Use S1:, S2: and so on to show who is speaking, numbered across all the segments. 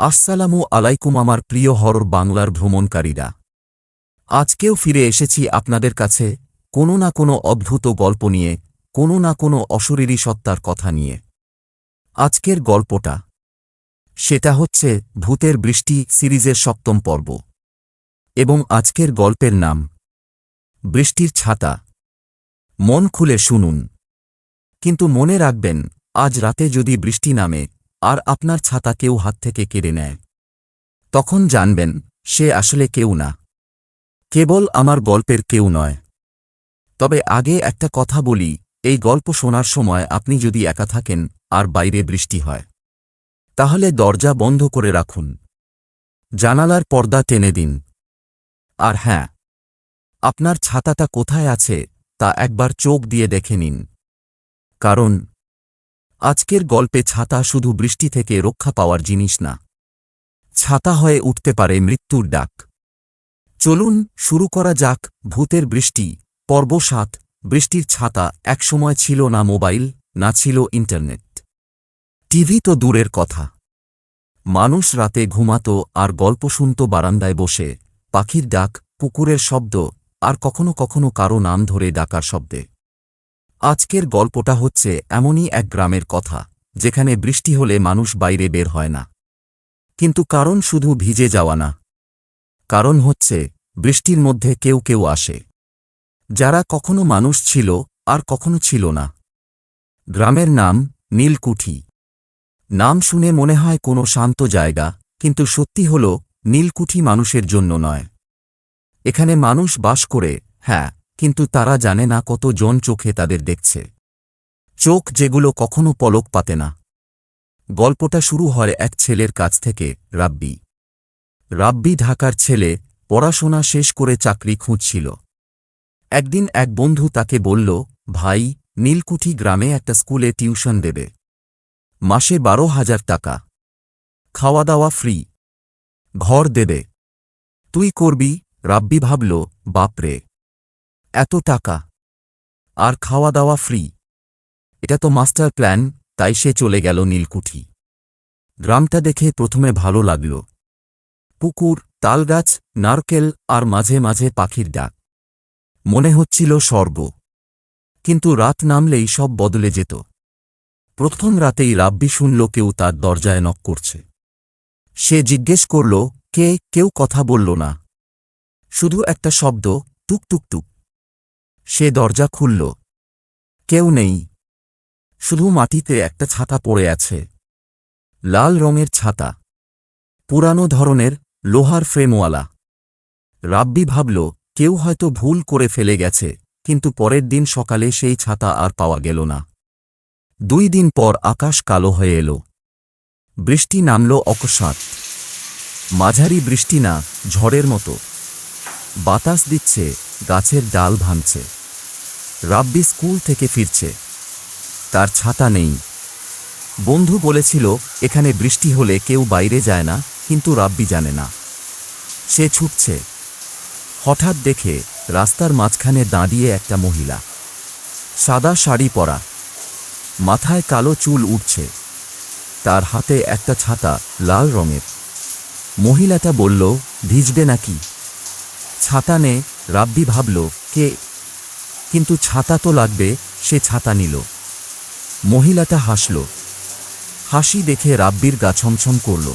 S1: আসসালামু আলাইকুম আমার প্রিয় হরর বাংলার ভ্রমণকারীরা। আজকেও ফিরে এসেছি আপনাদের কাছে কোনো না কোনো অদ্ভুত গল্প নিয়ে, কোনো না কোনো অশরীরী সত্তার কথা নিয়ে। আজকের গল্পটা সেটা হচ্ছে ভূতের বৃষ্টি সিরিজের সপ্তম পর্ব। এবং আজকের গল্পের নাম, বৃষ্টির ছাতা। মন খুলে শুনুন। কিন্তু মনে রাখবেন, আজ রাতে যদি বৃষ্টি নামে আর আপনার ছাতা কেউ হাত থেকে কেড়ে নেয়। তখন জানবেন, সে আসলে কেউ না। কেবল আমার গল্পের কেউ নয়। তবে আগে একটা কথা বলি, এই গল্প শোনার সময় আপনি যদি একা থাকেন, আর বাইরে বৃষ্টি হয়, তাহলে দরজা বন্ধ করে রাখুন। জানালার পর্দা টেনে দিন। আর হ্যাঁ আপনার ছাতাটা কোথায় আছে, তা একবার চোখ দিয়ে দেখে নিন। কারণ আজকের গল্পে ছাতা শুধু বৃষ্টি থেকে রক্ষা পাওয়ার জিনিস না। ছাতা হয়ে উঠতে পারে মৃত্যুর ডাক। চলুন শুরু করা যাক ভূতের বৃষ্টি, পর্ব সাত, বৃষ্টির ছাতা একসময় ছিল না মোবাইল, না ছিল ইন্টারনেট। টিভি তো দূরের কথা। মানুষ রাতে ঘুমাত আর গল্প শুনত বারান্দায় বসে, পাখির ডাক, পুকুরের শব্দ, আর কখনো কখনো কারও নাম ধরে ডাকার শব্দে। আজকের গল্পটা হচ্ছে এমনই এক গ্রামের কথা, যেখানে বৃষ্টি হলে মানুষ বাইরে বের হয় না। কিন্তু কারণ শুধু ভিজে যাওয়া না। কারণ হচ্ছে, বৃষ্টির মধ্যে কেউ কেউ আসে। যারা কখনো মানুষ ছিল, আর কখনো ছিল না। গ্রামের নাম নীলকুঠি। নাম শুনে মনে হয় কোনো শান্ত জায়গা, কিন্তু সত্যি হল, নীলকুঠি মানুষের জন্য নয়। এখানে মানুষ বাস করে হ্যাঁ কিন্তু তারা জানে না কত জন চোখে তাদের দেখছে। চোখ যেগুলো কখনো পলক পাতে না। গল্পটা শুরু হয় এক ছেলের কাছ থেকে, রাব্বি। রাব্বি ঢাকার ছেলে, পড়াশোনা শেষ করে চাকরি খুঁজছিল। একদিন এক বন্ধু তাকে বলল, ভাই, নীলকুঠি গ্রামে একটা স্কুলে টিউশন দেবে। মাসে বারো হাজার টাকা। খাওয়া দাওয়া ফ্রি। ঘর দেবে। তুই করবি? রাব্বি ভাবল, বাপরে। এত টাকা। আর খাওয়া দাওয়া ফ্রি। এটা তো মাস্টার প্ল্যান, তাই সে চলে গেল নীলকুঠি। গ্রামটা দেখে প্রথমে ভালো লাগল। পুকুর, তালগাছ, নারকেল আর মাঝে মাঝে পাখির ডাক। মনে হচ্ছিল স্বর্গ কিন্তু রাত নামলেই সব বদলে যেত। প্রথম রাতেই রাব্বি শুনল কেউ তার দরজায় নক করছে। সে জিজ্ঞেস করল, কে? কেউ কথা বলল না? শুধু একটা শব্দ টুক টুক টুক। সে দরজা খুলল। কেউ নেই। শুধু মাটিতে একটা ছাতা পড়ে আছে। লাল রঙের ছাতা। পুরানো ধরনের লোহার ফ্রেমওয়ালা। রাব্বি ভাবল, কেউ হয়তো ভুল করে ফেলে গেছে, কিন্তু পরের দিন সকালে সেই ছাতা আর পাওয়া গেল না। দুই দিন পর আকাশ কালো হয়ে এল। বৃষ্টি নামল অকস্মাৎ। মাঝারি বৃষ্টি না, ঝড়ের মতো। বাতাস দিচ্ছে, গাছের ডাল ভাঙছে। রাব্বি স্কুল থেকে ফিরছে। তার ছাতা নেই। বন্ধু বলেছিল, এখানে বৃষ্টি হলে কেউ বাইরে যায় না, কিন্তু রাব্বি জানে না। সে ছুটছে। হঠাৎ দেখে রাস্তার মাঝখানে দাঁড়িয়ে একটা মহিলা। সাদা শাড়ি পরা। মাথায় কালো চুল উঠছে তার হাতে একটা ছাতা লাল রঙের। মহিলাটা বলল, ভিজবে নাকি? ছাতা নে, রাব্বি ভাবল, কে? কিন্তু ছাতা তো লাগবে সে ছাতা নিল। মহিলাটা হাসল। হাসি দেখে রাব্বির গা ছমছম করল।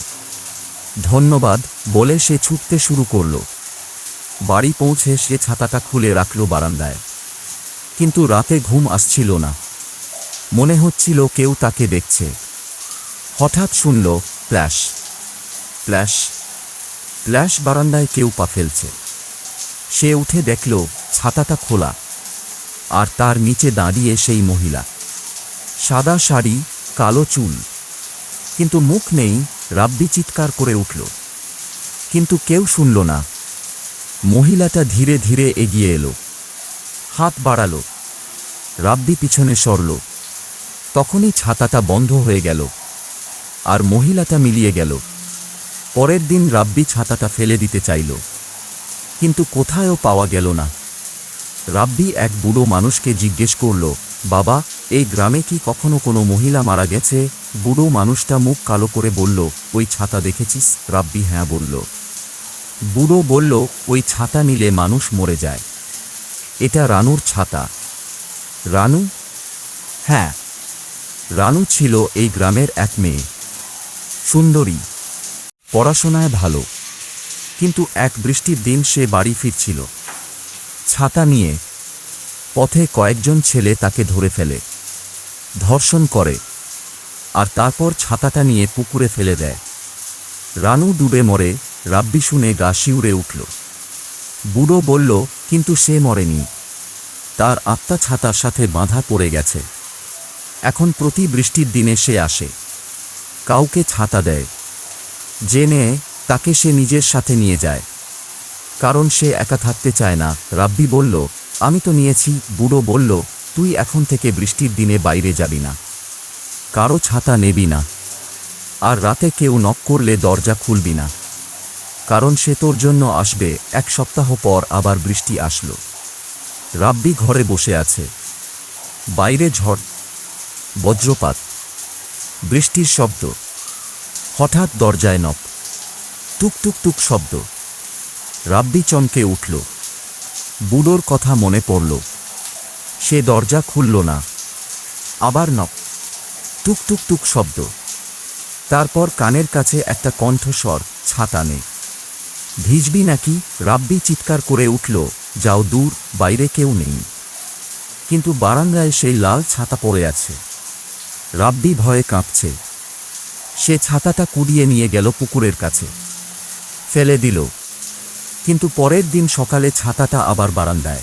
S1: ধন্যবাদ বলে সে ছুটতে শুরু করল। বাড়ি পৌঁছে সে ছাতাটা খুলে রাখল বারান্দায়। কিন্তু রাতে ঘুম আসছিল না। মনে হচ্ছিল কেউ তাকে দেখছে। হঠাৎ শুনল প্ল্যাশ প্ল্যাশ প্ল্যাশ বারান্দায় কেউ পা ফেলছে। সে উঠে দেখল ছাতাটা খোলা, আর তার নিচে দাঁড়িয়ে সেই মহিলা। সাদা শাড়ি, কালো চুল, কিন্তু মুখ নেই, রাব্বি চিৎকার করে উঠল। কিন্তু কেউ শুনল না। মহিলাটা ধীরে ধীরে এগিয়ে এলো। হাত বাড়াল। রাব্বি পিছনে সরল। তখনই ছাতাটা বন্ধ হয়ে গেল, আর মহিলাটা মিলিয়ে গেল। পরের দিন রাব্বি ছাতাটা ফেলে দিতে চাইল। কিন্তু কোথায়ও পাওয়া গেল না। রাব্বি এক বুড়ো মানুষকে জিজ্ঞেস করল, বাবা, এই গ্রামে কি কখনো কোনো মহিলা মারা গেছে? বুড়ো মানুষটা মুখ কালো করে বলল, ওই ছাতা দেখেছিস? রাব্বি হ্যাঁ বলল। বুড়ো বলল, ওই ছাতা নিলে মানুষ মরে যায়। এটা রানুর ছাতা। রানু? হ্যাঁ। রানু ছিল এই গ্রামের এক মেয়ে। সুন্দরী। পড়াশোনায় ভালো। কিন্তু এক বৃষ্টির দিন সে বাড়ি ফিরছিল। ছাতা নিয়ে পথে কয়েকজন ছেলে তাকে ধরে ফেলে, ধর্ষণ করে আর তারপর ছাতাটা নিয়ে পুকুরে ফেলে দেয়। রানু ডুবে মরে, রাব্বি শুনে গা শিউরে উঠল। বুড়ো বলল, কিন্তু সে মরেনি। তার আত্মা ছাতার সাথে বাঁধা পড়ে গেছে। এখন প্রতি বৃষ্টির দিনে সে আসে। কাউকে ছাতা দেয়। নেয় তাকে সে নিজের সাথে নিয়ে যায়। কারণ সে একা থাকতে চায় না। রাব্বি বলল, আমি তো নিয়েছি। বুড়ো বলল, তুই এখন থেকে বৃষ্টির দিনে বাইরে যাবি না। কারও ছাতা নেবি না। আর রাতে কেউ নক করলে দরজা খুলবি না। কারণ সে তোর জন্য আসবে। এক সপ্তাহ পর আবার বৃষ্টি আসলো। রাব্বি ঘরে বসে আছে। বাইরে ঝড়, বজ্রপাত, বৃষ্টির শব্দ। হঠাৎ দরজায় নক। টুক টুক শব্দ। রাব্বি চমকে উঠল। বুড়োর কথা মনে পড়ল। সে দরজা খুলল না। আবার নক। টুক টুক টুক শব্দ। তারপর কানের কাছে একটা কণ্ঠস্বর, ছাতা নে ভিজবি নাকি? রাব্বি চিৎকার করে উঠল, যাও দূর, বাইরে কেউ নেই। কিন্তু বারান্দায় সেই লাল ছাতা পড়ে আছে। রাব্বি ভয়ে কাঁপছে। সে ছাতাটা কুড়িয়ে নিয়ে গেল পুকুরের কাছে। ফেলে দিল। কিন্তু পরের দিন সকালে ছাতাটা আবার বারান্দায়।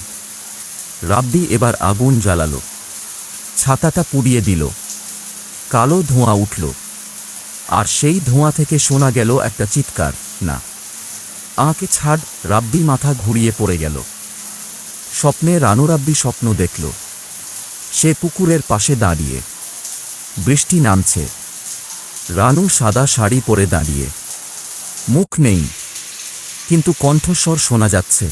S1: রাব্বি এবার আগুন জ্বালালো। ছাতাটা পুড়িয়ে দিল। কালো ধোঁয়া উঠল। আর সেই ধোঁয়া থেকে শোনা গেল একটা চিৎকার, না আঁকে ছাড়। রাব্বি মাথা ঘুরিয়ে পড়ে গেল। স্বপ্নে রানু রাব্বি স্বপ্ন দেখল। সে পুকুরের পাশে দাঁড়িয়ে। বৃষ্টি নামছে। রানু সাদা শাড়ি পরে দাঁড়িয়ে। মুখ নেই। কিন্তু কণ্ঠস্বর শোনা যাচ্ছে।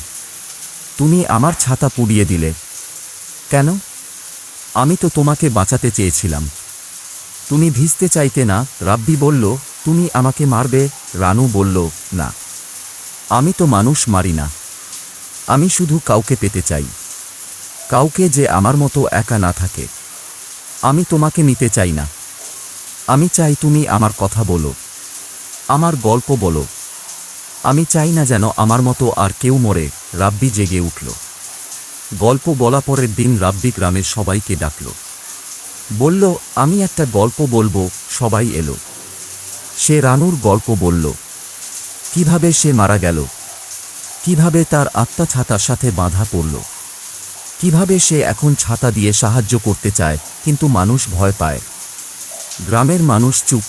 S1: তুমি আমার ছাতা পুড়িয়ে দিলে। কেন? আমি তো তোমাকে বাঁচাতে চেয়েছিলাম। তুমি ভিজতে চাইতে না, রাব্বি বলল, তুমি আমাকে মারবে, রানু বলল, না। আমি তো মানুষ মারি না। আমি শুধু কাউকে পেতে চাই। কাউকে যে আমার মতো একা না থাকে। আমি তোমাকে নিতে চাই না। আমি চাই তুমি আমার কথা বলো। আমার গল্প বলো। আমি চাই না যেন আমার মতো আর কেউ মরে, রাব্বি জেগে উঠল। গল্প বলা পরের দিন রাব্বি গ্রামের সবাইকে ডাকল। বলল, আমি একটা গল্প বলব সবাই এলো। সে রানুর গল্প বলল, কীভাবে সে মারা গেল? কীভাবে তার আত্মা ছাতার সাথে বাঁধা পড়ল? কীভাবে সে এখন ছাতা দিয়ে সাহায্য করতে চায়, কিন্তু মানুষ ভয় পায়? গ্রামের মানুষ চুপ।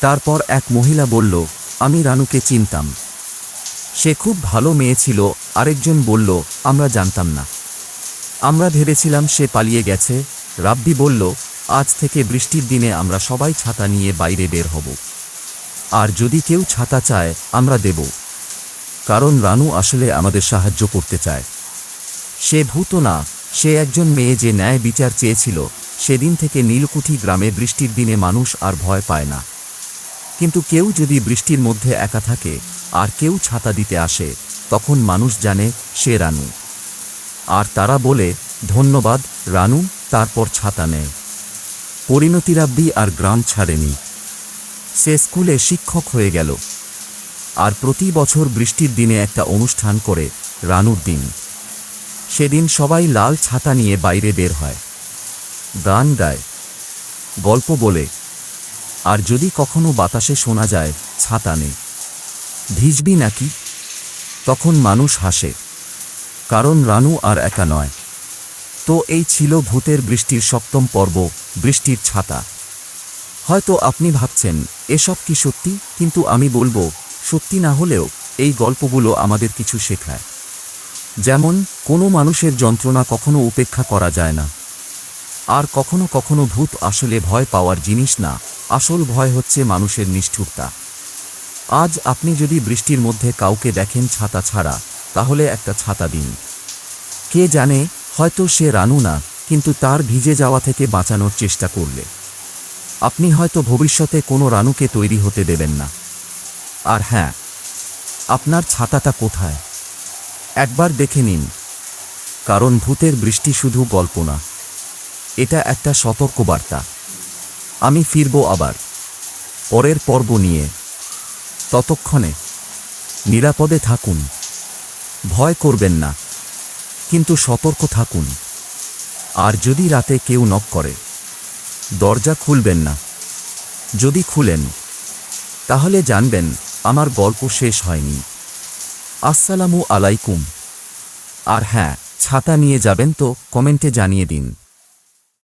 S1: তারপর এক মহিলা বলল আমি রানুকে চিনতাম। সে খুব ভালো মেয়ে ছিল, আরেকজন বলল, আমরা জানতাম না। আমরা ভেবেছিলাম সে পালিয়ে গেছে। রাব্বি বলল, আজ থেকে বৃষ্টির দিনে আমরা সবাই ছাতা নিয়ে বাইরে বের হব। আর যদি কেউ ছাতা চায়, আমরা দেব। কারণ রানু আসলে আমাদের সাহায্য করতে চায়। সে ভূত না, সে একজন মেয়ে যে ন্যায় বিচার চেয়েছিল। সেদিন থেকে নীলকুঠি গ্রামে বৃষ্টির দিনে মানুষ আর ভয় পায় না। কিন্তু কেউ যদি বৃষ্টির মধ্যে একা থাকে, আর কেউ ছাতা দিতে আসে, তখন মানুষ জানে সে রানু। আর তারা বলে, ধন্যবাদ, রানু, তারপর ছাতা নেয়। পরিণতি রাব্বি আর গ্রাম ছাড়েনি। সে স্কুলে শিক্ষক হয়ে গেল। আর প্রতি বছর বৃষ্টির দিনে একটা অনুষ্ঠান করে রানুর দিন। সেদিন সবাই লাল ছাতা নিয়ে বাইরে বের হয়। গান গায়। গল্প বলে আর যদি কখনো বাতাসে শোনা যায়, ছাতা নেই। ভিজবি নাকি? তখন মানুষ হাসে। কারণ রানু আর একা নয়। তো এই ছিল ভূতের বৃষ্টির সপ্তম পর্ব, বৃষ্টির ছাতা। হয়তো আপনি ভাবছেন, এসব কি সত্যি? কিন্তু আমি বলব, সত্যি না হলেও এই গল্পগুলো আমাদের কিছু শেখায়। যেমন, কোনো মানুষের যন্ত্রণা কখনো উপেক্ষা করা যায় না। আর কখনো কখনো ভূত আসলে ভয় পাওয়ার জিনিস না, আসল ভয় হচ্ছে মানুষের নিষ্ঠুরতা। আজ আপনি যদি বৃষ্টির মধ্যে কাউকে দেখেন ছাতা ছাড়া, তাহলে একটা ছাতা দিন। কে জানে, হয়তো সে রানু না, কিন্তু তার ভিজে যাওয়া থেকে বাঁচানোর চেষ্টা করলে। আপনি হয়তো ভবিষ্যতে কোনো রানুকে তৈরি হতে দেবেন না। আর হ্যাঁ আপনার ছাতাটা কোথায়? একবার দেখে নিন। কারণ ভূতের বৃষ্টি শুধু গল্প না। এটা একটা সতর্কবার্তা। আমি ফিরব আবার। পরের পর্ব নিয়ে। ততক্ষণে নিরাপদে থাকুন। ভয় করবেন না। কিন্তু সতর্ক থাকুন। আর যদি রাতে কেউ নক করে, দরজা খুলবেন না। যদি খুলেন, তাহলে জানবেন আমার গল্প শেষ হয়নি। আসসালামু আলাইকুম। আর হ্যাঁ ছাতা নিয়ে যাবেন তো, কমেন্টে জানিয়ে দিন।